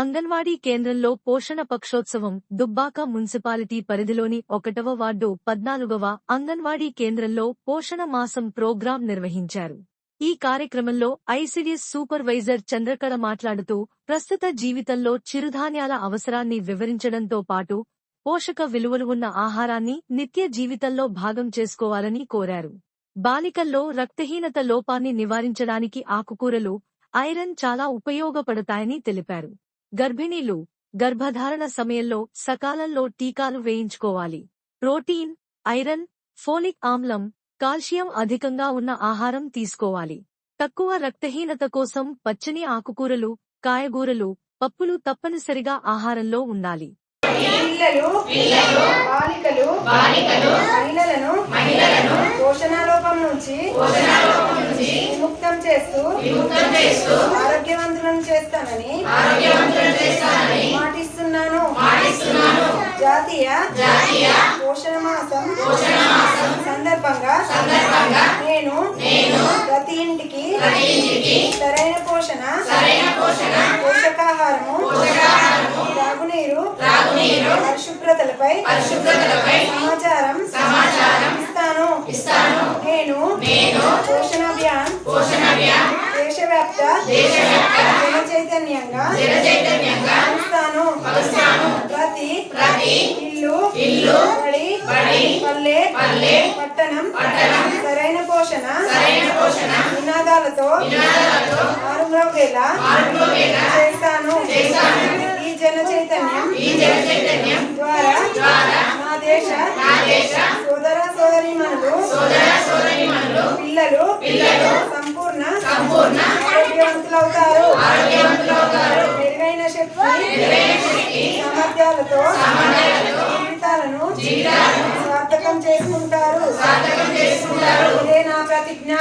అంగన్వాడీ కేంద్రంలో పోషణ పక్షోత్సవం దుబ్బాక మున్సిపాలిటీ పరిధిలోని ఒకటవ వార్డు పద్నాలుగవ అంగన్వాడీ కేంద్రంలో పోషణ మాసం ప్రోగ్రాం నిర్వహించారు. ఈ కార్యక్రమంలో ఐసిడిఎస్ సూపర్వైజర్ చంద్రకళ మాట్లాడుతూ ప్రస్తుత జీవితంలో చిరుధాన్యాల అవసరాన్ని వివరించడంతో పాటు పోషక విలువలు ఉన్న ఆహారాన్ని నిత్య జీవితంలో భాగం చేసుకోవాలని కోరారు. బాలికల్లో రక్తహీనత లోపాన్ని నివారించడానికి ఆకుకూరలు ఐరన్ చాలా ఉపయోగపడతాయని తెలిపారు. గర్భిణీలు గర్భధారణ సమయంలో సకాలంలో టీకాలు వేయించుకోవాలి. ప్రోటీన్ ఐరన్ ఫోలిక్ ఆమ్లం కాల్షియం అధికంగా ఉన్న ఆహారం తీసుకోవాలి. తక్కువ రక్తహీనత కోసం పచ్చని ఆకుకూరలు కాయగూరలు పప్పులు తప్పనిసరిగా ఆహారంలో ఉండాలి. పిల్లలు బాలికలు మహిళలను పోషణాలోపం నుంచి విముక్తం చేస్తూ ఆరోగ్యవంతులను చేస్తానని జాతీయ పోషణ మాసం సందర్భంగా నేను ప్రతి ఇంటికి సరైన పోషణ పోషకాహారము త్రాగునీరు పరిశుభ్రతలపై సమాచారం ఇస్తాను. నేను పోషణ అభియాన్ దేశవ్యాప్త జన చైతన్యంగా ప్రతి ఇల్లు బడి పల్లె పట్టణం సరైన పోషణ నినాదాలతో ఆరుమోగేలా చేస్తాను ఈ జన చైతన్యం ద్వారా నా దేశ సోదర సోదరీమణులు సామర్థ్యాలతో జీవితాలను సార్థకం చేసుకుంటారు. ఇదే నా ప్రతిజ్ఞ.